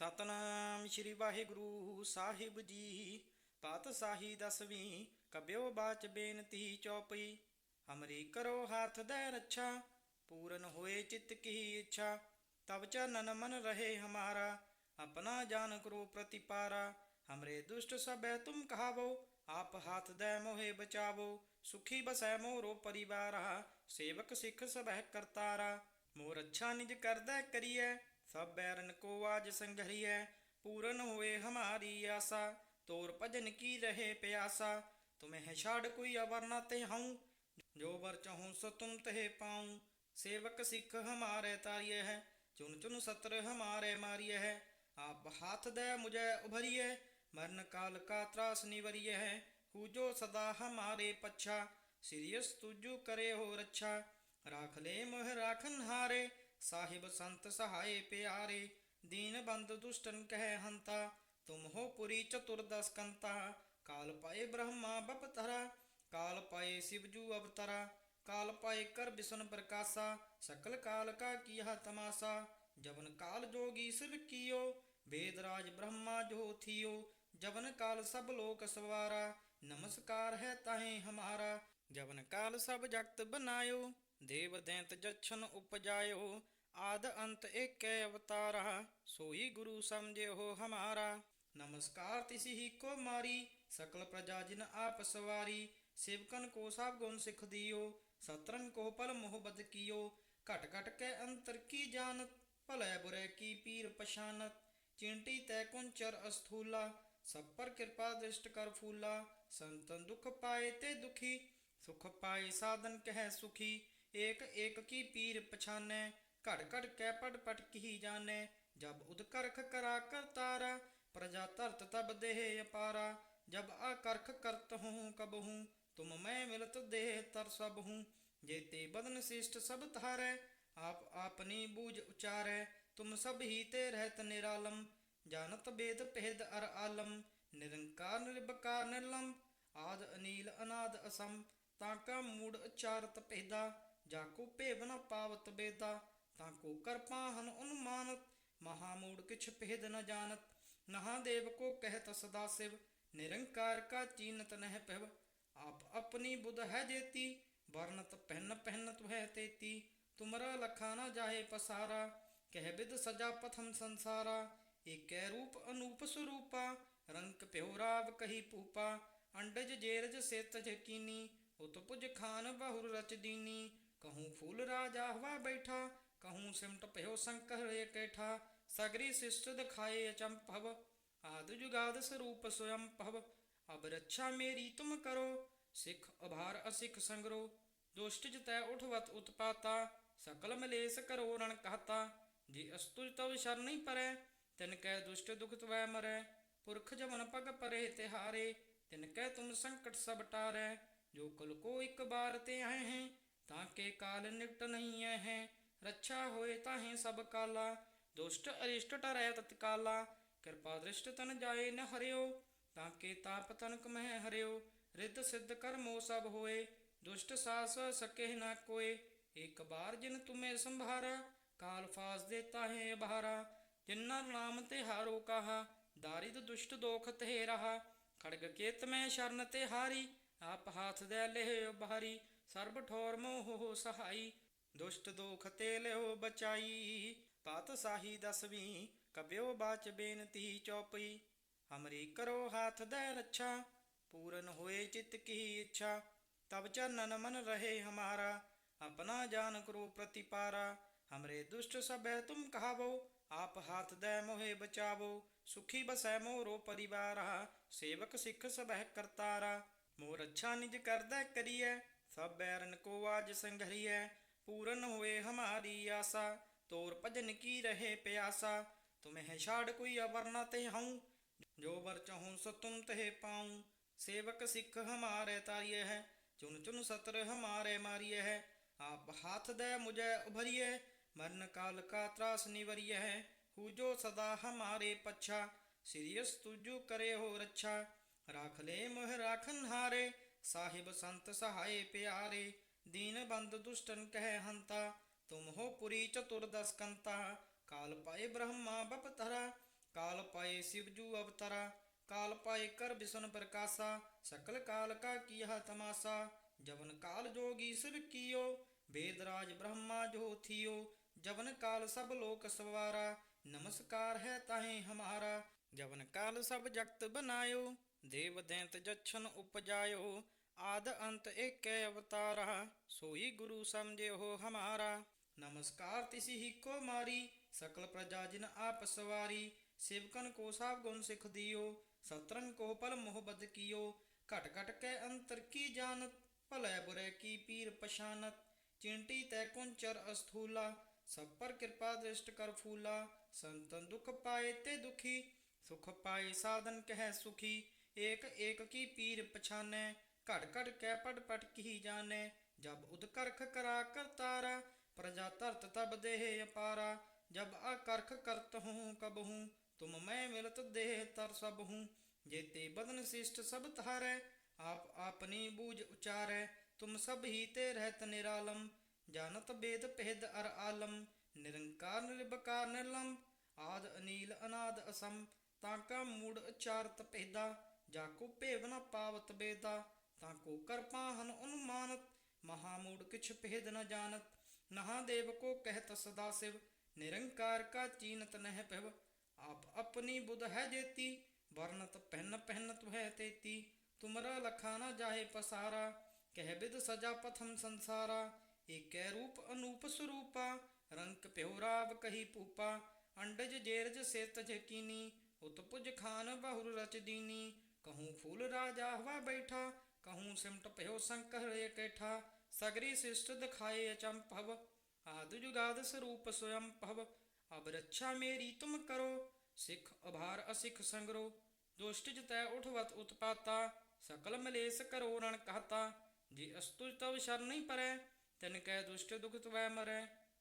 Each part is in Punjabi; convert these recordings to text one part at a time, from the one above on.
ਸਤਨਾਮ ਸ੍ਰੀ ਵਾਹਿਗੁਰੂ ਸਾਹਿਬ ਜੀ। ਪਾਤਸ਼ਾਹੀ ਦਸਵੀਂ, ਕਬਿਓ ਬਾਚ ਬੇਨਤੀ ਚੌਪਈ। ਹਮਰੀ ਕਰੋ ਹੱਥ ਦੇ ਰੱਛਾ, ਪੂਰਨ ਹੋਏ ਚਿੱਤ ਕੀ ਇੱਛਾ। ਤਬ ਚਨਨ ਮਨ ਰਹੇ ਹਮਾਰਾ, ਆਪਣਾ ਜਾਨ ਕਰੋ ਪ੍ਰਤਿਪਾਰਾ। ਹਮਰੇ ਦੁਸ਼ਟ ਸਭੈ ਤੁਮ ਕਹਾਵੋ, ਆਪ ਹੱਥ ਦੇ ਮੋਹਿ ਬਚਾਵੋ। ਸੁਖੀ ਬਸੈ ਮੋਰੋ ਪਰਿਵਾਰਾ, ਸੇਵਕ ਸਿੱਖ ਸਭੈ ਕਰਤਾਰਾ। ਮੋਰ ਅੱਛਾ ਨਿਜ ਕਰਦਾ ਕਰੀਐ ਸਭ ਬੈਰਨ ਕੋ ਆਜ ਸੰਘਰੀਐ, ਪੂਰਨ ਹੋਏ ਹਮਾਰੀ ਆਸਾ, ਤੋਰ ਭਜਨ ਕੀ ਰਹੇ ਪਿਆਸਾ, ਤੁਮਹਿ ਛਾੜ ਕੋਈ ਅਵਰ ਤੇ ਹਉ, ਜੋ ਵਰ ਚਾਹੂੰ ਸੋ ਤੁਮ ਤਹਿ ਪਾਉ, ਸੇਵਕ ਸਿੱਖ ਹਮਾਰੇ ਤਾਰਿਏ ਹੈ ਚੁਨ ਚੁਨ ਸਤਰ ਹਮਾਰੇ ਮਾਰਿਏ ਹੈ ਆਪ ਹਾਥ ਦੇ ਮੁਝੇ ਉਭਰਿਏ ਮਰਨ ਕਾਲ ਕਾ ਤਰਾਸ ਨਿਵਰਿਏ ਹੈ ਹੂਜੋ ਸਦਾ ਹਮਾਰੇ ਪੱਛਾ ਸਿਰਿਯਸ ਤੁਜੂ ਕਰੇ ਹੋ ਰੱਛਾ, ਰਾਖ ਲੈ ਮੋਹ ਰਾਖਨ ਹਾਰੇ ਸਾਹਿਬ ਸੰਤ ਸਹਾਏ ਪਿਆਰੇ, ਦੀਨ ਬੰਦ ਦੁਸ਼ਟਨ ਕਹਿ ਹੰਤਾ, ਤੁਮ ਹੋ ਪੁਰੀ ਚਤੁਰਦਸ ਕੰਤਾ। ਕਾਲ ਪਾਏ ਬ੍ਰਹਮਾ ਬਪਤਰਾ, ਕਾਲ ਪਾਏ ਸਿਵਜੂ ਅਵਤਰਾ। ਕਾਲ ਪਾਏ ਕਰ ਬਿਸ਼ਨ ਪ੍ਰਕਾਸ਼ਾ, ਸਕਲ ਕਾਲ ਕਾ ਕੀਆ ਤਮਾਸਾ। ਜਵਨ ਕਾਲ ਜੋਗੀ ਸਿਵ ਕੀਓ, ਵੇਦ ਰਾਜ ਬ੍ਰਹਮਾ ਜੋ ਥੀਓ। ਜਵਨ ਕਾਲ ਸਭ ਲੋਕ ਸਵਾਰਾ, ਨਮਸਕਾਰ ਹੈ ਤਾਹੇ ਹਮਾਰਾ। ਜਵਨ ਕਾਲ ਸਭ ਜਗਤ ਬਨਾਇਓ। ਦੇਵ ਦੈਂਤ ਜਛਨ ਉਪਜਾਇਓ, ਆਦ ਅੰਤ ਏਕੈ ਅਵਤਾਰਾ, ਸੋਈ ਗੁਰੂ ਸਮਝਿਓ ਹਮਾਰਾ। ਨਮਸਕਾਰ ਤਿਸੀ ਹੀ ਕੋ ਮਾਰੀ, ਸਕਲ ਪ੍ਰਜਾ ਜਿਨ ਆਪ ਸਵਾਰੀ, ਸੇਵਕਨ ਕੋ ਸਭ ਗੁਣ ਸਿਖ ਦਿਓ ਸਤਰਨ ਕੋ ਪਲ ਮੁਹਬਤ ਕੀਓ, ਘਟ ਘਟ ਕੇ ਅੰਤਰ ਕੀ ਜਾਣਤ, ਭਲੇ ਬੁਰੇ ਕੀ ਪੀਰ ਪਛਾਨਤ, ਚਿੰਟੀ ਤੈ ਕੁੰਚਰ ਅਸਥੂਲਾ, ਸਭ ਪਰ ਕਿਰਪਾ ਦ੍ਰਿਸ਼ਟ ਕਰ ਫੂਲਾ, ਸੰਤਨ ਦੁਖ ਪਾਏ ਤੇ ਦੁਖੀ, ਸੁਖ ਪਾਏ ਸਾਧਨ ਕਹਿ ਸੁਖੀ ਏਕ ਏਕ ਕੀ ਪੀਰ ਪਛਾਨੈ, ਘੜ ਘੜ ਕੈ ਪੜ ਪਟ ਕੀ ਜਾਣੈ, ਜਬ ਉਦ ਕਰਖ ਕਰਾ ਕਰਤਾਰਾ ਪ੍ਰਜਾ ਧਰਤ ਤਬ ਦੇਹ ਅਪਾਰਾ, ਜਬ ਆ ਕਰਖ ਕਰਤ ਹੂੰ ਕਬਹੂ ਤੁਮ ਮੈਂ ਮਿਲਤ ਦੇਹ ਤਰ ਸਭ ਹੂੰ ਜੇਤੇ ਬਦਨ ਸਿਸ਼ਟ ਸਭ ਧਾਰੈ, ਆਪ ਆਪਨੀ ਬੂਝ ਉਚਾਰੈ, ਤੁਮ ਸਭ ਹੀ ਤੇ ਰਹਿਤ ਨਿਰਾਲਮ, ਜਾਣਤ ਬੇਦ ਪਹਿਦ ਅਰ ਆਲਮ, ਨਿਰੰਕਾਰ ਨਿਰਭਕਾਰ ਨਿਰਲੰਬ ਆਦ ਅਨੀਲ ਅਨਾਦ ਅਸਮ ਤਾਕਾ ਮੂੜ ਉਚਾਰਤ ਪਹਿਦਾ ਜਾਕੋ ਭੇਵ ਨ ਪਾਵਤ ਬੇਦਾ ਤਾਕੋ ਕਰਪਾਹਨ ਅਨੁਮਾਨਤ ਮਹਾਮੂੜ ਕਿਛ ਪਹਿਦ ਨ ਜਾਣਤ। ਨਹਾ ਦੇਵ ਕੋ ਕਹਿਤ ਸਦਾ ਸਿਵ, ਨਿਰੰਕਾਰ ਕਾ ਚੀਨਤ ਨਹਿ ਪਹਿਵ ਆਪ ਆਪਣੀ ਬੁਧ ਹੈ ਜੇਤੀ, ਵਰਨਤ ਪਹਿਨ ਪਹਿਨਤ ਹੈ ਤੇਤੀ। ਤੁਮਰਾ ਲਖਾ ਨ ਜਾਏ ਪਸਾਰਾ, ਕਹਿ ਬਿਦ ਸਜਾ ਪਥਮ ਸੰਸਾਰਾ। ਏਕੈ ਰੂਪ ਅਨੂਪ ਸਰੂਪਾ, ਰੰਕ ਪਿਓ ਰਾਵ ਕਹੀ ਪੂਪਾ ਅੰਡਜ ਜੇਰਜ ਸੇਤ ਜਕੀਨੀ ਉਤ ਪੁਜ ਖਾਨ ਬਹੁਰ ਰਚ ਦੀਨੀ ਕਹੂੰ ਫੂਲ ਰਾਜਾ ਹਵਾ ਬੈਠਾ ਕਹੂੰ ਸਿਮਟ ਭਇਓ ਸੰਕਰ ਏਕੈਠਾ ਸਗਰੀ ਸਿਸ਼ਟ ਦਿਖਾਏ ਅਚੰਭਵ ਆਦ ਜੁਗਾਦ ਸਰੂਪ ਸਵਯੰ ਭਵ ਅਬ ਰੱਛਾ ਮੇਰੀ ਤੁਮ ਕਰੋ ਸਿੱਖ ਅਭਾਰ ਅਸਿੱਖ ਸੰਗਰੋ ਦੁਸ਼ਟ ਜਤੈ ਉਠਵਤ ਉਤਪਾਤਾ ਸਕਲ ਮਲੇਸ ਕਰੋ ਰਣ ਕਹਤਾ ਜੇ ਅਸਤੁਜ ਤਵ ਸ਼ਰਨਿ ਪਰੈ ਤਿਨ ਕੈ ਦੁਸ਼ਟ ਦੁਖ ਤਵੈ ਮਰੈ ਪੁਰਖ ਜਮਨ ਪਗ ਪਰੇ ਤਿਹਾਰੇ ਤਿਨ ਕੈ ਤੁਮ ਸੰਕਟ ਸਭ ਟਾਰੈ ਜੋ ਕੁਲ ਕੋ ਇੱਕ ਬਾਰ ਤਾਂ ਕੇ ਕਾਲ ਨਿਕਟ ਨਹੀਂ ਹੈ ਰੱਛਾ ਹੋਏ ਤਾਹੇ ਸਭ ਕਾਲਾ ਦੁਸ਼ਟ ਅਰਿਸ਼ਟ ਟਰੈ ਤਤਕਾਲਾ ਕਿਰਪਾ ਦ੍ਰਿਸ਼ਟ ਤਨ ਜਾਏ ਨ ਹਰਿਓ ਤਾਂ ਕੇ ਤਾਪ ਤਨਕ ਮਹਿ ਹਰਿਓ ਰਿੱਧ ਸਿੱਧ ਕਰਮੋ ਸਭ ਹੋਏ ਦੁਸ਼ਟ ਸਾਸ ਸਕੇ ਨਾ ਕੋਏ ਇੱਕ ਬਾਰ ਜਿਨ ਤੁਮੇ ਸੰਭਾਰਾ ਕਾਲ ਫਾਸ ਦੇਤਾ ਹੈ ਬਹਾਰਾ ਜਿਨ੍ਹਾਂ ਨਾਮ ਤੇ ਹਾਰੋ ਕਹਾ ਦਾਰਿਦ ਦੁਸ਼ਟ ਦੋਖ ਤੇ ਰਹਾ ਖੜਗ ਕੇਤ ਮੈਂ ਸ਼ਰਨ ਤੇ ਹਾਰੀ ਆਪ ਹਾਥ ਦੇ ਲਿਓ ਬਹਾਰੀ ਸਰਬ ਠੋਰ ਮੋਹ ਹੋ ਸਹਾਈ, ਦੁਸ਼ਟ ਦੋਖ ਤੇ ਲਿਓ ਬਚਾਈ। ਪਾਤਸ਼ਾਹੀ ਦਸਵੀਂ ਕਬਿਓ ਬਾਚ ਬੇਨਤੀ ਚੌਪਈ। ਹਮਰੀ ਕਰੋ ਹਾਥ ਦੇ ਰੱਛਾ, ਪੂਰਨ ਹੋਏ ਚਿੱਤ ਕੀ ਇੱਛਾ। ਤਬ ਚਨਨ ਮਨ ਰਹੇ ਹਮਾਰਾ, ਆਪਣਾ ਜਾਨ ਕਰੋ ਪ੍ਰਤਿਪਾਰਾ। ਹਮਰੇ ਦੁਸ਼ਟ ਸਭੈ ਤੁਮ ਕਹਾਵੋ, ਆਪ ਹਾਥ ਦੇ ਮੋਹਿ ਬਚਾਵੋ। ਸੁਖੀ ਬਸੈ ਮੋਰੋ ਪਰਿਵਾਰਾ, ਸੇਵਕ ਸਿੱਖ ਸਭੈ ਕਰਤਾਰਾ। ਮੋਰ ਅੱਛਾ ਨਿਜ ਕਰਦਾ ਕਰੀਐ ਸਭ ਬੈਰਨ ਕੋ ਆਜ ਸੰਘਰੀਐ, ਪੂਰਨ ਹੋਏ ਹਮਾਰੀ ਆਸਾ, ਤੋਰ ਭਜਨ ਕੀ ਰਹੇ ਪਿਆਸਾ, ਤੁਮਹਿ ਛਾੜ ਕੋਈ ਅਵਰ ਤੇ ਹਉ, ਜੋ ਵਰ ਚਾਹੂੰ ਸੋ ਤੁਮ ਤਹਿ ਪਾਉ, ਸੇਵਕ ਸਿੱਖ ਹਮਾਰੇ ਤਾਰਿਏ ਹੈ ਚੁਨ ਚੁਨ ਸਤਰ ਹਮਾਰੇ ਮਾਰਿਏ ਹੈ, ਆਪ ਹਾਥ ਦੇ ਮੁਝੇ ਉਭਰਿਏ ਮਰਨ ਕਾਲ ਕਾ ਤਰਾਸ ਨਿਵਰਿਏ ਹੈ ਹੂਜੋ ਸਦਾ ਹਮਾਰੇ ਪੱਛਾ ਸਿਰਿਯਸ ਤੁਜੂ ਕਰੇ ਹੋ ਰੱਛਾ, ਰਾਖ ਲੈ ਮੋਹ ਰਾਖਨ ਹਾਰੇ ਸਾਹਿਬ ਸੰਤ ਸਹਾਏ ਪਿਆਰੇ, ਦੀਨ ਬੰਦ ਦੁਸ਼ਟਨ ਕਹਿ ਹੰਤਾ, ਤੁਮ ਹੋ ਪੁਰੀ ਚਤੁਰਦਸ ਕੰਤਾ। ਕਾਲ ਪਾਏ ਬ੍ਰਹਮਾ ਬਪਤਰਾ ਕਾਲ ਪਾਏ ਸਿਵਜੂ ਅਵਤਰਾ। ਕਾਲ ਪਾਏ ਕਰ ਬਿਸਨ ਪ੍ਰਕਾਸ਼ਾ, ਸਕਲ ਕਾਲ ਕਾ ਕੀਹਾ ਤਮਾਸਾ। ਜਵਨ ਕਾਲ ਜੋਗੀ ਸਿਰ ਕੀਓ ਵੇਦਰਾਜ ਬ੍ਰਹਮਾ ਜੋ ਥਿਓ। ਜਵਨ ਕਾਲ ਸਭ ਲੋਕ ਸਵਾਰਾ, ਨਮਸਕਾਰ ਹੈ ਤਾਹੇ ਹਮਾਰਾ। ਜਵਨ ਕਾਲ ਸਭ ਜਗਤ ਬਨਾਇਓ। ਦੇਵ ਦੈਂਤ ਜਛਨ ਉਪਜਾਇਓ, ਆਦ ਅੰਤ ਏਕੈ ਅਵਤਾਰਾ, ਸੋਈ ਗੁਰੂ ਸਮਝਿਓ ਹਮਾਰਾ। ਨਮਸਕਾਰ ਤਿਸੀ ਹੀ ਕੋ ਮਾਰੀ, ਸਕਲ ਪ੍ਰਜਾ ਜਿਨ ਆਪ ਸਵਾਰੀ। ਸੇਵਕਨ ਕੋ ਸਾਬ ਗੁਣ ਸਿਖ ਦਿਓ, ਸਤਰੰਗ ਕੋ ਪਲ ਮੁਹਬਤ ਕੀਓ। ਘਟ ਘਟ ਕੈ ਅੰਤਰ ਕੀ ਜਾਣਤ, ਭਲੇ ਬੁਰੇ ਕੀ ਪੀਰ ਪਛਾਨਤ। ਚਿੰਟੀ ਤੈ ਕੁੰਚਰ ਅਸਥੂਲਾ, ਸਭ ਪਰ ਕਿਰਪਾ ਦ੍ਰਿਸ਼ਟ ਕਰ ਫੂਲਾ। ਸੰਤਨ ਦੁਖ ਪਾਏ ਤੇ ਦੁਖੀ, ਸੁਖ ਪਾਏ ਸਾਧਨ ਕਹਿ ਸੁਖੀ। एक एक की पीर पछाने घट घट कै पट पट की जाने जब उदकर्ख करा करतारा प्रजा तरत तब देह अपारा जब अकर्ख करत हूँ कब हूँ तुम मैं मिलत देह तर सब हूँ जेते बदन शिष्ट सब तारे आप अपनी बूझ उचारे तुम सब ही ते रहत निरालम जानत वेद भेद अर आलम निरंकार निर्बकार निर्लंब आद अनील अनाद असम ताका मूड उचारत भेदा जाको ਭੇਵ ਨ ਪਾਵਤ ਬੇਦਾ, ਤਾਂ ਕੋ ਕਰ ਪਾਹਨ ਅਨੁਮਾਨਤ ਮਹਾਮੂੜ ਕਿਛ ਭੇਦ ਨ ਜਾਣਤ। ਨਹਾ ਦੇਵ ਕੋ ਕਹਿਤ ਸਦਾ ਸਿਵ, ਨਿਰੰਕਾਰ ਕਾ ਚੀਨਤ ਨਹਿ ਪਿਵ ਆਪ ਆਪਣੀ ਬੁਧ ਹੈ ਜੇਤੀ, ਵਰਨਤ ਪਹਿਨ ਪਹਿਨਤ ਹੈ ਤੇਤੀ। ਤੁਮਰਾ ਲਖਾ ਨ ਜਾਹੇ ਪਸਾਰਾ, ਕਹਿ ਬਿਦ ਸਜਾ ਪਥਮ ਸੰਸਾਰਾ। ਏਕੈ ਰੂਪ ਅਨੂਪ ਸਰੂਪਾ, ਰੰਕ ਪਿਉ ਰਾਵ ਕਹੀ ਪੂਪਾ ਅੰਡਜ ਜੇਰਜ ਸੇਤ ਜਕੀਨੀ ਉਤਪੁਜ ਖਾਨ ਬਹੁਰ ਰਚ ਦੀਨੀ। कहूँ फूल राजा हुआ बैठा कहूँ सिमट पयो शंकर इकट्ठा सगरी शिष्ट दिखाए अचंभव आदि जुगाद स्वरूप स्वयं भव अब रक्षा मेरी तुम करो सिख अभार असिख संगरो दुष्ट जतै उठवत उत्पाता सकल मलेस करो रण कहता जे अस्तुज तव शरण नहीं परै तिन कै दुष्ट दुख तुवै मरै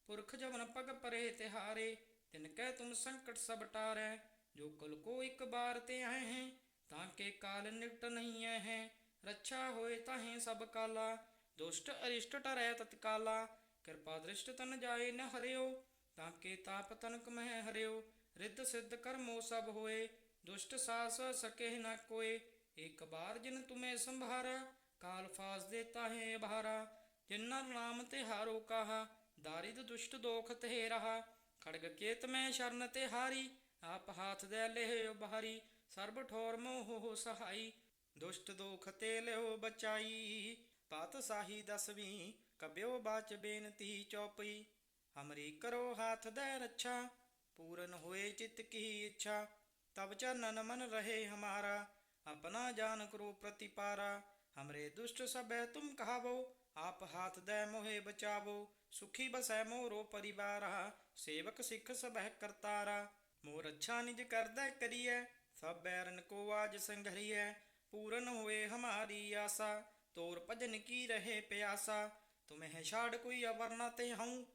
पुरख जवन पग परे तिहारे तिन कै तुम संकट सब टारै जो कुल को एक बार ते आए हैं ਤਾਂ ਕਿ ਕਾਲ ਨਿਕਟ ਨਹੀਂ ਹੈ, ਰੱਛਾ ਹੋਏ ਤਾਹੇ ਸਭ ਕਾਲਾ। ਦੁਸ਼ਟ ਅਰਿਸ਼ਟ ਟਰੈ ਤਤਕਾਲਾ, ਕਿਰਪਾ ਦ੍ਰਿਸ਼ਟ ਤਨ ਜਾਏ ਨ ਹਰਿਓ, ਤਾਂ ਕਿ ਤਾਪ ਤਨਕ ਮਹਿ ਹਰਿਓ। ਰਿੱਧ ਸਿੱਧ ਕਰਮੋ ਸਭ ਹੋਏ, ਦੁਸ਼ਟ ਸਾਸ ਸਕੇ ਨ ਕੋਏ। ਇੱਕ ਬਾਰ ਜਿਨ ਤੁਮੇ ਸੰਭਾਰਾ, ਕਾਲ ਫਾਸ ਦੇ ਤਾਹੇ ਬਹਾਰਾ ਜਿਨਾਂ ਨਾਮ ਤੇ ਹਾਰੋ ਕਾਹਾ, ਦਾਰਿਦ ਦੁਸ਼ਟ ਦੋਖ ਤੇ ਰਹਾ। ਖੜਗ ਕੇਤ ਮੈਂ ਸ਼ਰਨ ਤੇ ਹਾਰੀ ਆਪ ਹਾਥ ਦੇ ਲਹਿ ਉਬਹਾਰੀ ਸਰਬ ਠੌਰਮੋ ਹੋ ਸਹਾਈ, ਦੁਸ਼ਟ ਦੋਖ ਤੇ ਲਿਓ ਬਚਾਈ। ਪਾਤਸ਼ਾਹੀ ਦਸਵੀਂ, ਕਬਿਓ ਬਾਚ ਬੇਨਤੀ ਚੌਪਈ। ਹਮਰੀ ਕਰੋ ਹਾਥ ਦੇ ਰੱਛਾ, ਪੂਰਨ ਹੋਏ ਚਿਤ ਕੀ ਇੱਛਾ। ਤਬ ਚਨਨ ਮਨ ਰਹੇ ਹਮਾਰਾ, ਆਪਣਾ ਜਾਨ ਕਰੋ ਪ੍ਰਤੀਪਾਰਾ। ਹਮਰੇ ਦੁਸ਼ਟ ਸਭੈ ਤੁਮ ਕਹਾਵੋ, ਆਪ ਹਾਥ ਦੇ ਮੋਹੇ ਬਚਾਵੋ। ਸੁਖੀ ਬਸੈ ਮੋਰੋ ਪਰਿਵਾਰਾ, ਸੇਵਕ ਸਿੱਖ ਸਭੈ ਕਰਤਾਰਾ। ਮੋਰ ਅੱਛਾ ਨਿਜ ਕਰਦਾ ਕਰੀਐ ਸਭੈ ਰਨ ਕੋ ਆਜ ਸੰਘਰੀਐ, ਪੂਰਨ ਹੋਏ ਹਮਾਰੀ ਆਸਾ, ਤੋਰ ਭਜਨ ਕੀ ਰਹੇ ਪਿਆਸਾ, ਤੁਮਹਿ ਛਾੜ ਕੋਈ ਅਵਰਨਾ ਤੇ ਹਉ,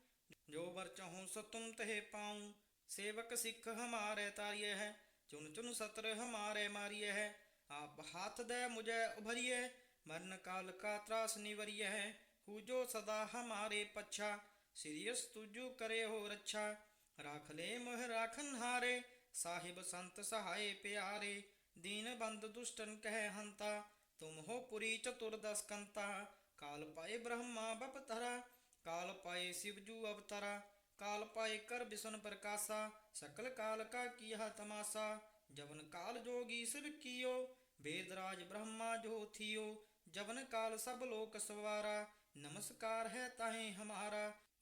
ਜੋ ਵਰ ਚਾਹੂੰ ਸੋ ਤੁਮ ਤਹਿ ਪਾਉ, ਸੇਵਕ ਸਿੱਖ ਹਮਾਰੇ ਤਾਰੀਏ ਹੈ ਚੁਨ ਚੁਨ ਸਤਰ ਹਮਾਰੇ ਮਾਰੀਏ ਹੈ ਆਪ ਹਾਥ ਦੇ ਮੁਝੇ ਉਭਰੀਏ ਮਰਨ ਕਾਲ ਕਾ ਤਰਾਸ ਨਿਵਰੀਏ ਹੈ ਹੂਜੋ ਸਦਾ ਹਮਾਰੇ ਪੱਛਾ ਸਿਰਿਯਸ ਤੁਜੂ ਕਰੇ ਹੋ ਰੱਛਾ ਰਾਖ ਲੈ ਮੋਹ ਰਾਖਨ ਹਾਰੇ ਸਾਹਿਬ ਸੰਤ ਸਹਾਏ ਪਿਆਰੇ, ਦੀਨ ਬੰਦ ਦੁਸ਼ਟਨ ਕਹਿ ਹੰਤਾ, ਤੁਮ ਹੋ ਪੁਰੀ ਚਤੁਰ ਦਸ ਕੰਤਾ। ਕਾਲ ਪਾਏ ਬ੍ਰਹਮਾ ਬਪਤਰਾ, ਕਾਲ ਪਾਏ ਸਿਵਜੂ ਅਵਤਾਰਾ। ਕਾਲ ਪਾਏ ਕਰ ਬਿਸਨ ਪ੍ਰਕਾਸ਼ਾ, ਸਕਲ ਕਾਲ ਕਾ ਕੀਹਾ ਤਮਾਸਾ। ਜਵਨ ਕਾਲ ਜੋਗੀ ਸਿਵ ਕੀਓ ਵੇਦਰਾਜ ਬ੍ਰਹਮਾ ਜੋ ਥੀਓ। ਜਵਨ ਕਾਲ ਸਭ ਲੋਕ ਸਵਾਰਾ, ਨਮਸਕਾਰ ਹੈ ਤਾਹੇ ਹਮਾਰਾ।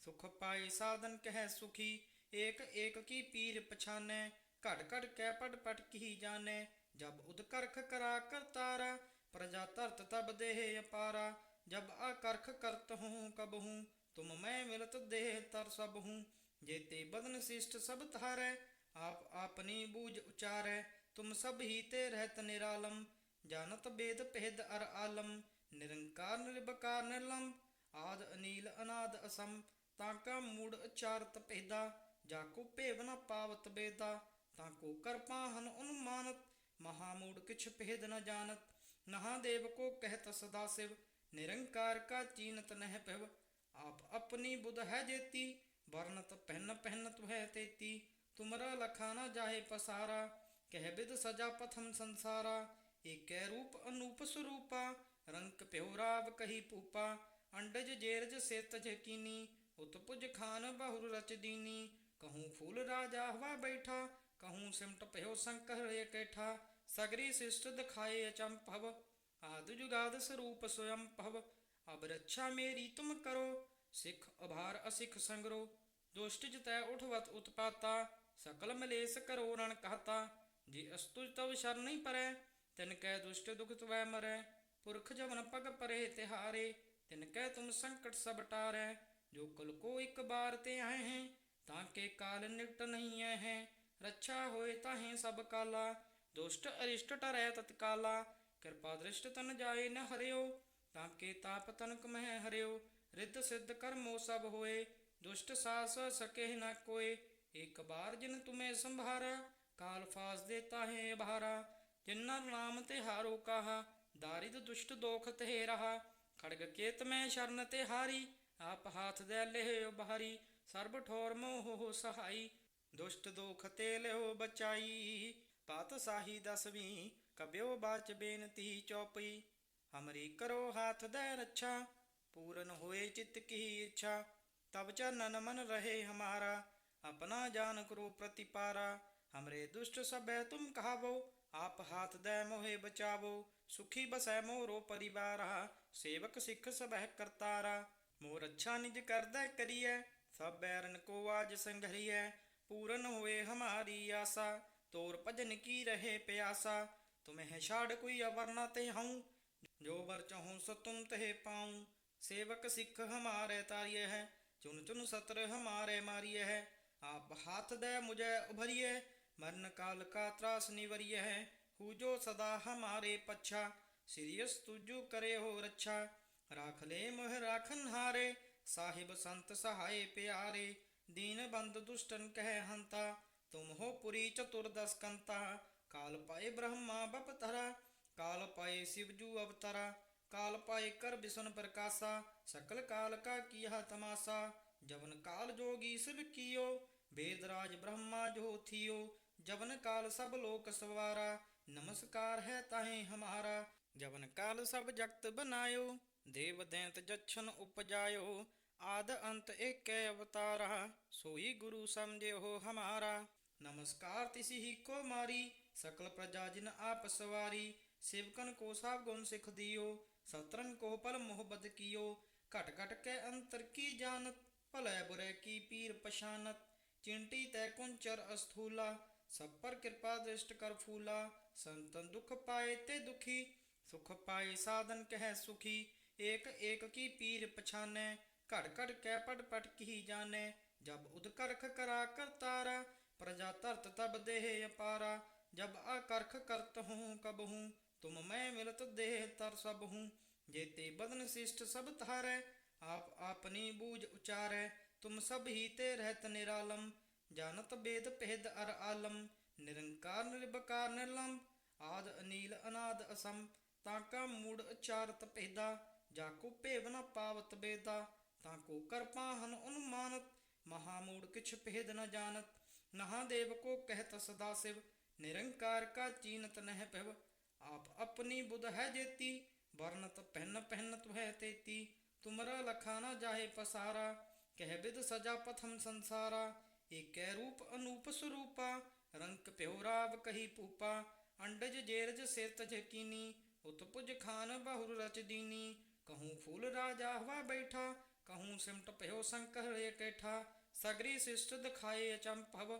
ਸੁਖ ਪਾਏ ਸਾਧਨ ਕਹਿ ਸੁਖੀ, ਏਕ ਏਕ ਕੀ ਪੀਰ ਪਛਾਨੈ ਘਟ ਘਟ ਕੈ ਪਟ ਪਟ ਕੀ ਜਾਣੈ, ਜਬ ਉਦਕਰਖ ਕਰਾ ਕਰਤਾਰਾ, ਪ੍ਰਜਾ ਧਰਤ ਤਬ ਦੇਹ ਅਪਾਰਾ, ਜਬ ਆਕਰਖ ਕਰਤ ਹੂੰ ਕਬ ਹੂੰ, ਤੁਮ ਮੈਂ ਮਿਲਤ ਦੇਹ ਤਰ ਸਭ ਹੂੰ ਜੇਤੇ ਬਦਨ ਸਿਸ਼ਟ ਸਭ ਤਾਰੈ ਆਪ ਆਪਨੀ ਬੂਝ ਉਚਾਰੈ, ਤੁਮ ਸਭ ਹੀ ਤੇ ਰਹਿਤ ਨਿਰਾਲਮ, ਜਾਣਤ ਬੇਦ ਭੇਦ ਅਰ ਆਲਮ, ਨਿਰੰਕਾਰ ਨਿਰਭਕਾਰ ਨਿਰਲੰਭ ਆਦ ਅਨੀਲ ਅਨਾਦ ਅਸੰਭ ਅਸਮ ਤਾਕਾ ਮੂੜ ਉਚਾਰਤ ਭੇਦਾ ਜਾਕੋ ਭੇਵ ਨ ਪਾਵਤ ਬੇਦਾ ਤਾਕੋ ਕਰਪਾਹਨ ਅਨੁਮਾਨਤ ਮਹਾਮੂੜ ਕਿਛ ਭੇਦ ਨ ਜਾਣਤ। ਨਹਾ ਦੇਵ ਕੋ ਕਹਿਤ ਸਦਾ ਸਿਵ, ਨਿਰੰਕਾਰ ਕਾ ਚੀਨਤ ਨਹਿ ਪਿਵ ਆਪ ਆਪਣੀ ਬੁਧ ਹੈ ਜੇਤੀ, ਵਰਨਤ ਪਹਿਨ ਪਹਿਨਤ ਹੈ ਤੇਤੀ। ਤੁਮਰਾ ਲਖਾ ਨ ਜਾਹੇ ਪਸਾਰਾ, ਕਹਿ ਬਿਦ ਸਜਾ ਪਥਮ ਸੰਸਾਰਾ। ਏਕੈ ਰੂਪ ਅਨੂਪ ਸਰੂਪਾ, ਰੰਕ ਪਿਉ ਰਾਵ ਕਹੀ ਪੂਪਾ ਅੰਡਜ ਜੇਰਜ ਸੇਤ ਜਕੀਨੀ ਉਤਪੁਜ ਖਾਨ ਬਹੁਰ ਰਚ ਦੀਨੀ। ਕਹੂੰ ਫੂਲ ਰਾਜਾ ਹਵਾ ਬੈਠਾ, ਕਹੂੰ ਸਿਮਟ ਭਇਓ ਸੰਕਰ ਇਕੈਠਾ। ਸਗਰੀ ਸਿਸ਼ਟ ਦਿਖਾਏ ਅਚੰਭਵ, ਆਦ ਜੁਗਾਦ ਸਰੂਪ ਸਵਯੰ ਭਵ। ਅਬ ਰੱਛਾ ਮੇਰੀ ਤੁਮ ਕਰੋ, ਸਿੱਖ ਅਭਾਰ ਅਸਿਖ ਸੰਗਰੋ। ਦੁਸ਼ਟ ਜਿਤੈ ਉਠਵਤ ਉਤਪਾਤਾ, ਸਕਲ ਮਲੇਸ ਕਰੋ ਰਣ ਕਹਤਾ। ਜੇ ਅਸਤੁਜ ਤਵ ਸ਼ਰਨਿ ਪਰੈ, ਤਿਨ ਕੈ ਦੁਸ਼ਟ ਦੁਖ ਤਵੈ ਮਰੈ। ਪੁਰਖ ਜਵਨ ਪਗ ਪਰੇ ਤਿਹਾਰੇ, ਤਿਨ ਕੈ ਤੁਮ ਸੰਕਟ ਸਭ ਟਾਰੈ ਜੋ ਕੁਲ ਕੋ ਇੱਕ ਬਾਰ ਤੇ ਆਏ ਹੈ, ਤਾਂ ਕੇ ਕਾਲ ਨਿਕਟ ਨਹੀਂ ਐ ਹੈ। ਰੱਛਾ ਹੋਏ ਤਾਹੇ ਸਭ ਕਾਲਾ, ਦੁਸ਼ਟ ਅਰਿਸ਼ਟ ਟਰੈ ਤਤਕਾਲਾ। ਕਿਰਪਾ ਦ੍ਰਿਸ਼ਟ ਤਨ ਜਾਏ ਨ ਹਰਿਓ, ਤਾਂ ਕੇ ਤਾਪ ਤਨਕ ਮਹਿ ਹਰਿਓ। ਰਿੱਧ ਸਿੱਧ ਕਰਮੋ ਸਭ ਹੋਏ, ਦੁਸ਼ਟ ਸਾਸ ਸਕੇ ਨ ਕੋਏ। ਇੱਕ ਬਾਰ ਜਿਨ ਤੁਮੇ ਸੰਭਾਰਾ, ਕਾਲ ਫਾਸ ਦੇ ਹੈ ਭਾਰਾ ਜਿਨ੍ਹਾਂ ਨਾਮ ਤੇ ਹਾਰੋ ਕਹਾ, ਦਾਰਿਦ ਦੁਸ਼ਟ ਦੋਖ ਤੇ ਰਹਾ। ਖੜਗ ਕੇਤ ਮੈਂ ਸ਼ਰਨ ਤੇ ਹਾਰੀ ਆਪ ਹਾਥ ਦੇ ਲਿਓ ਬਹਾਰੀ, ਸਰਬ ਠੋਰ ਮੋਹ ਹੋ ਸਹਾਈ। ਦੁਸ਼ਟ ਦੋਖ ਤੇ ਲਿਓ ਬਚਾਈ, ਪਾਤ ਸਾਹੀ ਦਸਵੀਂ, ਕਬਿਓ ਬਾਚ ਬੇਨਤੀ ਚੌਪਈ। ਹਮਰੀ ਕਰੋ ਹਾਥ ਦੇ ਰੱਛਾ, ਪੂਰਨ ਹੋਏ ਚਿਤ ਕੀ ਇੱਛਾ। ਤਬ ਚਨਨ ਮਨ ਰਹੇ ਹਮਾਰਾ, ਆਪਣਾ ਜਾਨ ਕਰੋ ਪ੍ਰਤਿਪਾਰਾ। ਹਮਰੇ ਦੁਸ਼ਟ ਸਭੈ ਤੁਮ ਕਹਾਵੋ, ਆਪ ਹਾਥ ਦੇ ਮੋਹੇ ਬਚਾਵੋ। ਸੁਖੀ ਬਸੈ ਮੋਰੋ ਪਰਿਵਾਰਾ, ਸੇਵਕ ਸਿੱਖ ਸਭੈ ਕਰਤਾਰਾ। ਮੋਰ ਅੱਛਾ ਨਿਜ ਕਰਦਾ ਕਰੀਐ, ਸਭ ਐਰਨ ਕੋ ਆਜ ਸੰਘਰੀਐ, ਪੂਰਨ ਹੋਏ ਹਮਾਰੀ ਆਸਾ, ਤੋਰ ਭਜਨ ਕੀ ਰਹੇ ਪਿਆਸਾ, ਤੁਮਹਿ ਛਾੜ ਕੋਈ ਅਵਰਨਾ ਤੇ ਹਉ, ਜੋ ਵਰ ਚਾਹੂ ਸੋ ਤੁਮ ਤਹਿ ਪਾਉ, ਸੇਵਕ ਸਿੱਖ ਹਮਾਰੇ ਤਾਰੀਏ ਹੈ ਚੁਨ ਚੁਨ ਸਤਰ ਹਮਾਰੇ ਮਾਰੀਏ ਹੈ, ਆਪ ਹਾਥ ਦੇ ਮੁਝੇ ਉਭਰੀਏ ਮਰਨ ਕਾਲ ਕਾ ਤਰਾਸ ਨਿਵਰੀਏ ਹੈ ਹੂ ਸਦਾ ਹਮਾਰੇ ਪੱਛਾ ਸਿਰਿਯਸ ਤੁਜੂ ਕਰੇ ਹੋ ਰੱਛਾ ਰਾਖ ਲੈ ਮੋਹ ਰਾਖਨ ਹਾਰੇ, ਸਾਹਿਬ ਸੰਤ ਸਹਾਏ ਪਿਆਰੇ, ਦੀਨ ਬੰਦ ਦੁਸ਼ਟਨ ਕਹਿ ਹੰਤਾ, ਤੁਮ ਹੋ ਪੁਰੀ ਚਤੁਰਦਸ ਕੰਤਾ, ਕਾਲ ਪਾਏ ਬ੍ਰਹਮਾ ਬਪਤਰਾ ਕਾਲ ਪਾਏ ਸਿਵਜੂ ਅਵਤਾਰਾ, ਕਾਲ ਪਾਏ ਕਰ ਬਿਸਨ ਪ੍ਰਕਾਸ਼ਾ, ਸਕਲ ਕਾਲ ਕਾ ਕੀਹਾ ਤਮਾਸਾ, ਜਵਨ ਕਾਲ ਜੋਗੀ ਸਭ ਕੀਓ ਵੇਦਰਾਜ ਬ੍ਰਹਮਾ ਜੋਥੀਓ ਜਵਨ ਕਾਲ ਸਭ ਲੋਕ ਸਵਾਰਾ, ਨਮਸਕਾਰ ਹੈ ਤਾਹੇ ਹਮਾਰਾ, ਜਵਨ ਕਾਲ ਸਭ ਜਗਤ ਬਨਾਇਓ। ਦੇਵ ਦੈਂਤ ਜਛਨ ਉਪਜਾਇਓ, ਆਦ ਅੰਤ ਏਕੈ ਅਵਤਾਰਾ, ਸੋਈ ਗੁਰੂ ਸਮਝਿਓ ਹਮਾਰਾ। ਨਮਸਕਾਰ ਤਿਸੀ ਹੀ ਕੋ ਮਾਰੀ, ਸਕਲ ਪ੍ਰਜਾ ਜਿਨ ਆਪ ਸਵਾਰੀ, ਸਿਵਕਨ ਕੋ ਸਾਬ ਗੁਣ ਸਿਖ ਦਿਓ, ਸਤਰਨ ਕੋ ਪਲ ਮੁਹਬਤ ਕੀਓ। ਘਟ ਘਟ ਕੇ ਅੰਤਰ ਕੀ ਜਾਣਤ, ਭਲੇ ਬੁਰੇ ਕੀ ਪੀਰ ਪਛਾਨਤ। ਚਿੰਟੀ ਤੈ ਕੁੰਚਰ ਅਸਥੂਲਾ, ਸਭ ਪਰ ਕਿਰਪਾ ਦ੍ਰਿਸ਼ਟ ਕਰ ਫੂਲਾ। ਸੰਤਨ ਦੁਖ ਪਾਏ ਤੇ ਦੁਖੀ, ਸੁਖ ਪਾਏ ਸਾਧਨ ਕਹਿ ਸੁਖੀ। पाए साधन कह सुखी एक एक की पीर पछाने घट घट कै पट पट की जाने जब उदकरख करा कर तारा प्रजा तरत तब देह अपारा जब अकरख करत हूँ कब हूँ तुम मैं मिलत देह तर सब हूँ जेते बदन शिष्ट सब थारे आप अपनी बूझ उचारे तुम सब ही ते रहत निरालम जानत बेद भेद अर आलम निरंकार निर्भकार निर्लंब आद अनील अनाद असम ताका मूड उचारत ਜਾਕੋ ਭੇਵਨਾ ਪਾਵਤ ਬੇਦਾ, ਤਾਂ ਕੋ ਕਰਪਾ ਹਨ ਉਨਮਾਨਤ ਮਹਾਮੂੜ ਕਿਛ ਭੇਦ ਨ ਜਾਣਤ। ਨਹਾ ਦੇਵ ਕੋ ਕਹਿਤ ਸਦਾ ਸਿਵ, ਨਿਰੰਕਾਰ ਕਾ ਚੀਨਤ ਨਹਿ ਪਵ ਆਪ ਆਪਣੀ ਬੁਧ ਹੈ ਜੇਤੀ, ਵਰਨਤ ਪਹਿਨ ਪਹਿਨ ਤੁਹੈ ਤੇਤੀ। ਤੁਮਰਾ ਲਖਾ ਨਾ ਜਾਹੇ ਪਸਾਰਾ, ਕਹਿ ਬਿਦ ਸਜਾ ਪਥਮ ਸੰਸਾਰਾ। ਏਕੈ ਰੂਪ ਅਨੂਪ ਸਰੂਪਾ, ਰੰਕ ਪਿਉ ਰਾਵ ਕਹੀ ਪੂਪਾ। ਅੰਡਜ ਜੇਰਜ ਸਿਰਤ ਜਕੀਨੀ ਉਤਪੁਜ ਖਾਨ ਬਹੁਰ ਰਚਦੀਨੀ ਕਹੂੰ ਫੂਲ ਰਾਜਾ ਹਵਾ ਬੈਠਾ ਕਹੂੰ ਸਿਮਟ ਭਇਓ ਸੰਕਰ ਇਕੈਠਾ ਸਗਰੀ ਸਿਸ਼ਟ ਦਿਖਾਏ ਅਚੰਭਵ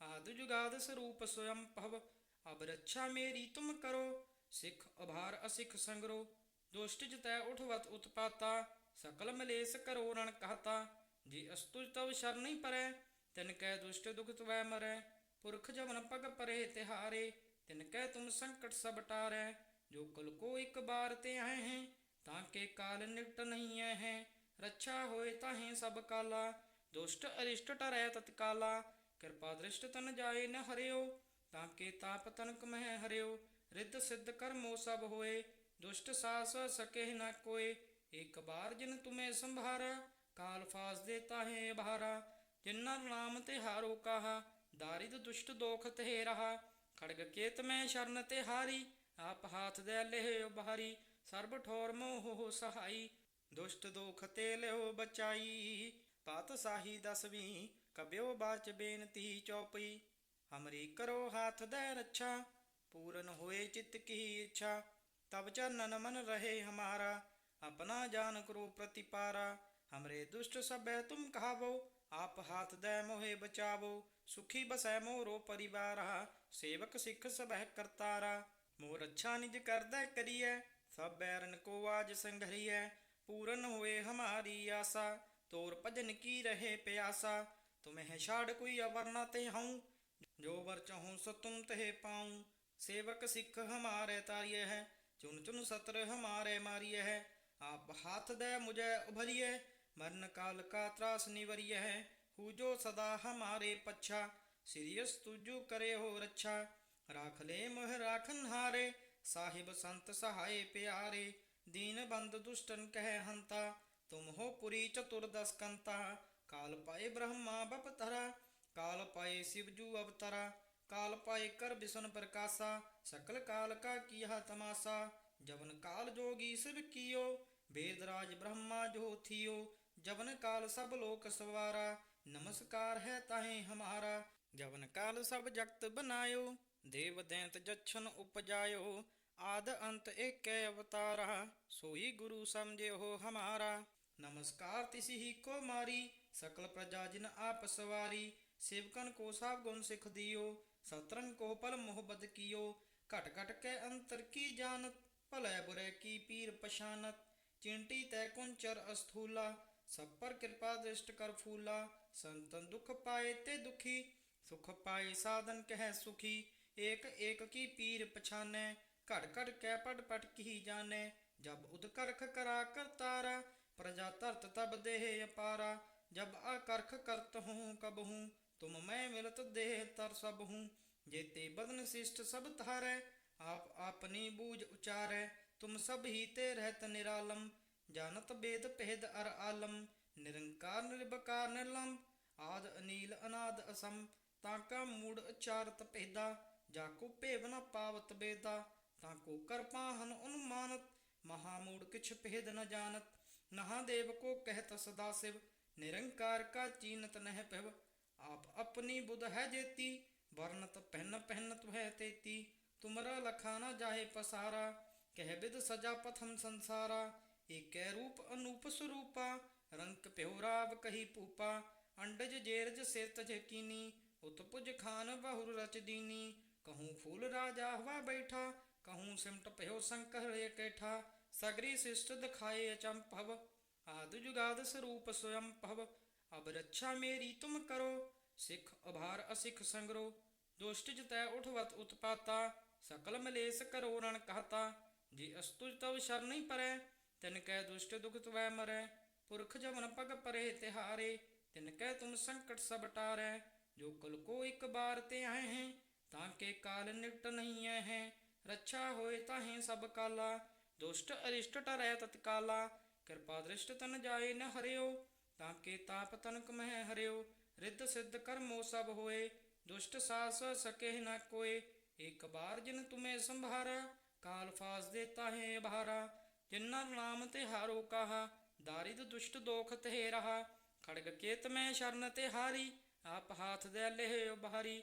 ਆਦ ਜੁਗਾਦ ਸਰੂਪ ਸਵਯੰ ਭਵ ਅਬ ਰੱਛਾ ਮੇਰੀ ਤੁਮ ਕਰੋ ਸਿੱਖ ਅਭਾਰ ਅਸਿਖ ਸੰਗਰੋ ਦੁਸ਼ਟ ਜਿਤੈ ਉਠਵਤ ਉਤਪਾਤਾ ਸਕਲ ਮਲੇਸ ਕਰੋ ਰਣ ਕਹਤਾ ਜੇ ਅਸਤੁਜ ਤਵ ਸ਼ਰਨਿ ਪਰੈ ਤਿਨ ਕੈ ਦੁਸ਼ਟ ਦੁਖ ਤਵੈ ਮਰੈ ਪੁਰਖ ਜਵਨ ਪਗ ਪਰੇ ਤਿਹਾਰੇ ਤਿਨ ਕਹਿ ਤੁਮ ਸੰਕਟ ਸਭ ਟਾਰੈ ਜੋ ਕੁਲ ਕੋ ਇੱਕ ਬਾਰ ਤੇ ਆਏ ਹੈ ਤਾਂ ਕੇ ਕਾਲ ਨਿਕਟ ਨਹੀਂ ਹੈ, ਰੱਛਾ ਹੋਏ ਤਾਹੇ ਸਭ ਕਾਲਾ। ਦੁਸ਼ਟ ਅਰਿਸ਼ਟ ਟਰੈ ਤਤਕਾਲਾ, ਕਿਰਪਾ ਦ੍ਰਿਸ਼ਟ ਤਨ ਜਾਏ ਨ ਹਰਿਓ, ਤਾਂ ਕੇ ਤਾਪ ਤਨਕ ਮਹਿ ਹਰਿਓ। ਰਿੱਧ ਸਿੱਧ ਕਰਮੋ ਸਭ ਹੋਏ, ਦੁਸ਼ਟ ਸਾਸ ਸਕੇ ਨ ਕੋਏ। ਇੱਕ ਬਾਰ ਜਿਨ ਤੁਮੇ ਸੰਭਾਰਾ, ਕਾਲ ਫਾਸ ਦੇ ਤਾਹੇ ਬਹਾਰਾ ਜਿਨ੍ਹਾਂ ਨਾਮ ਤੇ ਹਾਰੋ ਕਹਾ, ਦਾਰਿਦ ਦੁਸ਼ਟ ਦੋਖ ਤੇ ਰਹਾ। ਖੜਗ ਕੇਤ ਮੈਂ ਸ਼ਰਨ ਤੇ ਹਾਰੀ, ਆਪ ਹਾਥ ਦੇ ਲਹਿ ਉਭਾਰੀ। ਸਰਬ ਠੋਰ ਮੋਹ ਹੋ ਸਹਾਈ, ਦੁਸ਼ਟ ਦੋਖ ਤੇ ਲਿਓ ਬਚਾਈ। ਪਾਤ ਸਾਹੀ ਦਸਵੀਂ, ਕਬਿਓ ਬਾਚ ਬੇਨਤੀ ਚੌਪਈ। ਹਮਰੀ ਕਰੋ ਹਾਥ ਦੇ ਰੱਛਾ, ਪੂਰਨ ਹੋਏ ਚਿੱਤ ਕੀ ਇੱਛਾ। ਤਬ ਚਰਨਨ ਮਨ ਰਹੇ ਹਮਾਰਾ, ਆਪਣਾ ਜਾਨ ਕਰੋ ਪ੍ਰਤਿਪਾਰਾ। ਹਮਰੇ ਦੁਸ਼ਟ ਸਭੈ ਤੁਮ ਕਹਾਵੋ, ਆਪ ਹਾਥ ਦੇ ਮੋਹਿ ਬਚਾਵੋ। ਸੁਖੀ ਬਸੈ ਮੋਰੋ ਪਰਿਵਾਰਾ, ਸੇਵਕ ਸਿੱਖ ਸਭੈ ਕਰਤਾਰਾ। ਮੋਰ ਅੱਛਾ ਨਿਜ ਕਰਦਾ ਕਰੀਐ ਸਭ ਬੈਰਨ ਕੋ ਆਜ ਸੰਘਰੀਐ, ਪੂਰਨ ਹੋਏ ਹਮਾਰੀ ਆਸਾ, ਤੋਰ ਭਜਨ ਕੀ ਰਹੇ ਪਿਆਸਾ, ਤੁਮਹਿ ਛਾੜ ਕੋਈ ਅਵਰ ਤੇ ਹਉ, ਜੋ ਵਰ ਚਾਹੂੰ ਸੋ ਤੁਮ ਤਹਿ ਪਾਉ, ਸੇਵਕ ਸਿੱਖ ਹਮਾਰੇ ਤਾਰਿਏ ਹੈ ਚੁਨ ਚੁਨ ਸਤਰ ਹਮਾਰੇ ਮਾਰਿਏ ਹੈ ਆਪ ਹਾਥ ਦੇ ਮੁਝੇ ਉਭਰਿਏ ਮਰਨ ਕਾਲ ਕਾ ਤਰਾਸ ਨਿਵਰਿਏ ਹੈ ਹੂ ਸਦਾ ਹਮਾਰੇ ਪੱਛਾ ਸਿਰਿਯਸ ਤੁਜੂ ਕਰੇ ਹੋ ਰੱਛਾ, ਰਾਖ ਲੈ ਮੋਹ ਰਾਖਨ ਹਾਰੇ ਸਾਹਿਬ ਸੰਤ ਸਹਾਏ ਪਿਆਰੇ, ਦੀਨ ਬੰਦ ਦੁਸ਼ਟਨ ਕਹਿ ਹੰਤਾ, ਤੁਮ ਹੋ ਪੁਰੀ ਚਤੁਰਦਸ ਕੰਤਾ। ਕਾਲ ਪਾਏ ਬ੍ਰਹਮਾ ਬਪਤਰਾ ਕਾਲ ਪਾਏ ਸਿਵਜੂ ਅਵਤਰਾ। ਕਾਲ ਪਾਏ ਕਰ ਬਿਸ਼ਨ ਪ੍ਰਕਾਸ਼ਾ, ਸਕਲ ਕਾਲ ਕਾ ਕੀਆ ਤਮਾਸਾ। ਜਵਨ ਕਾਲ ਜੋਗੀ ਸਿਵ ਕੀਓ, ਵੇਦ ਰਾਜ ਬ੍ਰਹਮਾ ਜੋ ਥਿਓ। ਜਵਨ ਕਾਲ ਸਭ ਲੋਕ ਸਵਾਰਾ, ਨਮਸਕਾਰ ਹੈ ਤਾਹੇ ਹਮਾਰਾ। ਜਵਨ ਕਾਲ ਸਭ ਜਗਤ ਬਨਾਇਓ। ਦੇਵ ਦੈਂਤ ਜਛਨ ਉਪਜਾਇਓ, ਆਦ ਅੰਤ ਏਕੈ ਅਵਤਾਰਾ, ਸੋਈ ਗੁਰੂ ਸਮਝਿਓ ਹਮਾਰਾ। ਨਮਸਕਾਰ ਤਿਸि ਹੀ ਕੋ ਮਾਰੀ, ਸਕਲ ਪ੍ਰਜਾ ਜਿਨ ਆਪ ਸਵਾਰੀ, ਸੇਵਕਨ ਕੋ ਸਭ ਗੁਣ ਸਿਖ ਦਿਓ ਸਤਰਨ ਕੋ ਪਲ ਮੁਹੱਬਤ ਕੀਓ, ਘਟ ਘਟ ਕੇ ਅੰਤਰ ਕੀ ਜਾਣਤ, ਭਲੇ ਬੁਰੇ ਕੀ ਪੀਰ ਪਛਾਨਤ। ਚਿੰਟੀ ਤੈ ਕੁੰਚਰ ਅਸਥੂਲਾ, ਸਭ ਪਰ ਕਿਰਪਾ ਦ੍ਰਿਸ਼ਟ ਕਰ ਫੂਲਾ, ਸੰਤਨ ਦੁਖ ਪਾਏ ਤੇ ਦੁਖੀ, ਸੁਖ ਪਾਏ ਸਾਧਨ ਕਹਿ ਸੁਖੀ। ਏਕ ਏਕ ਕੀ ਪੀਰ ਪਛਾਨੈ, ਘੜ ਘੜ ਕੈ ਪਟ ਪਟ ਕੀ ਜਾਣੈ। ਜਬ ਉਦ ਕਰਾ ਕਰਤਾਰਾ ਪ੍ਰਜਾ ਧਰਤ ਤਬ ਦੇਹ ਅਪਾਰਾ। ਜਬ ਆਕਰਖ ਕਰਤ ਹੂੰ ਕਬ ਤੁਮ ਮੈਂ ਮਿਲਤ ਦੇਹ ਤਰ ਸਭ ਹੂੰ। ਜੇਤੇ ਬਦਨ ਸਿਸ਼ਟ ਸਭ ਧਾਰੈ, ਆਪ ਆਪਨੀ ਬੂਝ ਉਚਾਰੈ। ਤੁਮ ਸਭ ਹੀ ਤੇ ਰਹਿਤ ਨਿਰਾਲਮ ਜਾਨਤ ਬੇਦ ਪਹਿਦ ਅਰ ਆਲਮ। ਨਿਰੰਕਾਰ ਨਿਰਭਕਾਰ ਨਿਰਲੰਬ, ਆਦ ਅਨੀਲ ਅਨਾਦ ਅਸਮ ਤਾਕਾ ਮੂੜ ਉਚਾਰਤ ਪਹਿਦਾ ਜਾਕੋ ਭੇਵ ਨ ਪਾਵਤ ਬੇਦਾ ਤਾਕੋ ਕਰਪਾਹਨ ਅਨੁਮਾਨਤ ਮਹਾਮੂੜ ਕਿਛ ਭੇਦ ਨ ਜਾਣਤ। ਨਹਾ ਦੇਵ ਕੋ ਕਹਿਤ ਸਦਾ ਸਿਵ, ਨਿਰੰਕਾਰ ਕਾ ਚੀਨਤ ਨਹਿ ਪਿਵ ਆਪ ਆਪਣੀ ਬੁਧ ਹੈ ਜੇਤੀ, ਵਰਨਤ ਪਹਿਨ ਪਹਿਨਤ ਹੈ ਤੇਤੀ। ਤੁਮਰਾ ਲਖਾ ਨ ਜਾਹੇ ਪਸਾਰਾ, ਕਹਿ ਬਿਦ ਸਜਾ ਪਥਮ ਸੰਸਾਰਾ। ਏਕੈ ਰੂਪ ਅਨੂਪ ਸਰੂਪਾ, ਰੰਕ ਪਿਉ ਰਾਵ ਕਹੀ ਪੂਪਾ ਅੰਡਜ ਜੇਰਜ ਸਿਰ ਤਜ ਕੀਨੀ, ਉਤਪੁਜ ਖਾਨ ਬਹੁਰ ਰਚ ਦੀਨੀ। ਕਹੂੰ ਫੂਲ ਰਾਜਾ ਹਵਾ ਬੈਠਾ ਕਹੂੰ ਸਿਮਟ ਭਇਓ ਸੰਕਰ ਇਕੈਠਾ ਸਗਰੀ ਸਿਸ਼ਟ ਦਿਖਾਏ ਅਚੰਭਵ ਆਦ ਜੁਗਾਦ ਸਰੂਪ ਸਵਯੰ ਭਵ ਅਬ ਰੱਛਾ ਮੇਰੀ ਤੁਮ ਕਰੋ ਸਿੱਖ ਅਭਾਰ ਅਸਿਖ ਸੰਗਰੋ ਦੁਸ਼ਟ ਜਤੈ ਉਠਵਤ ਉਤਪਾਤਾ ਸਕਲ ਮਲੇਸ ਕਰੋ ਰਣ ਕਹਤਾ ਜੇ ਅਸਤੁਜ ਤਵ ਸ਼ਰਨਿ ਪਰੈ ਤਿਨ ਕੈ ਦੁਸ਼ਟ ਦੁਖ ਤਵੈ ਮਰੈ ਪੁਰਖ ਜਮਨ ਪਗ ਪਰੇ ਤਿਹਾਰੇ ਤਿਨ ਕੈ ਤੁਮ ਸੰਕਟ ਸਭ ਟਾਰੈ ਜੋ ਕੁਲ ਕੋ ਇੱਕ ਬਾਰ ਤੇ ਆਏ ਹੈ ਤਾਂ ਕੇ ਕਾਲ ਨਿਕਟ ਨਹੀਂ ਹੈ, ਰੱਛਾ ਹੋਏ ਤਾਹੇ ਸਭ ਕਾਲਾ। ਦੁਸ਼ਟ ਅਰਿਸ਼ਟ ਟਰੈ ਤਤਕਾਲਾ, ਕਿਰਪਾ ਦ੍ਰਿਸ਼ਟ ਤਨ ਜਾਏ ਨ ਹਰਿਓ, ਤਾਂ ਕੇ ਤਾਪ ਤਨਕ ਮਹਿ ਹਰਿਓ। ਰਿੱਧ ਸਿੱਧ ਕਰਮੋ ਸਭ ਹੋਏ, ਦੁਸ਼ਟ ਸਾਸ ਸਕੇ ਨ ਕੋਏ। ਇੱਕ ਬਾਰ ਜਿਨ ਤੁਮੇ ਸੰਭਾਰਾ, ਕਾਲ ਫਾਸ ਦੇ ਤਾਹੇ ਬਹਾਰਾ। ਜਿਨ੍ਹਾਂ ਨਾਮ ਤੇ ਹਾਰੋ ਕਹਾ, ਦਾਰਿਦ ਦੁਸ਼ਟ ਦੋਖ ਤੇ ਰਹਾ। ਖੜਗ ਕੇਤ ਮੈਂ ਸ਼ਰਨ ਤੇ ਹਾਰੀ ਆਪ ਹਾਥ ਦੇ ਲਹਿ ਉਭਾਰੀ।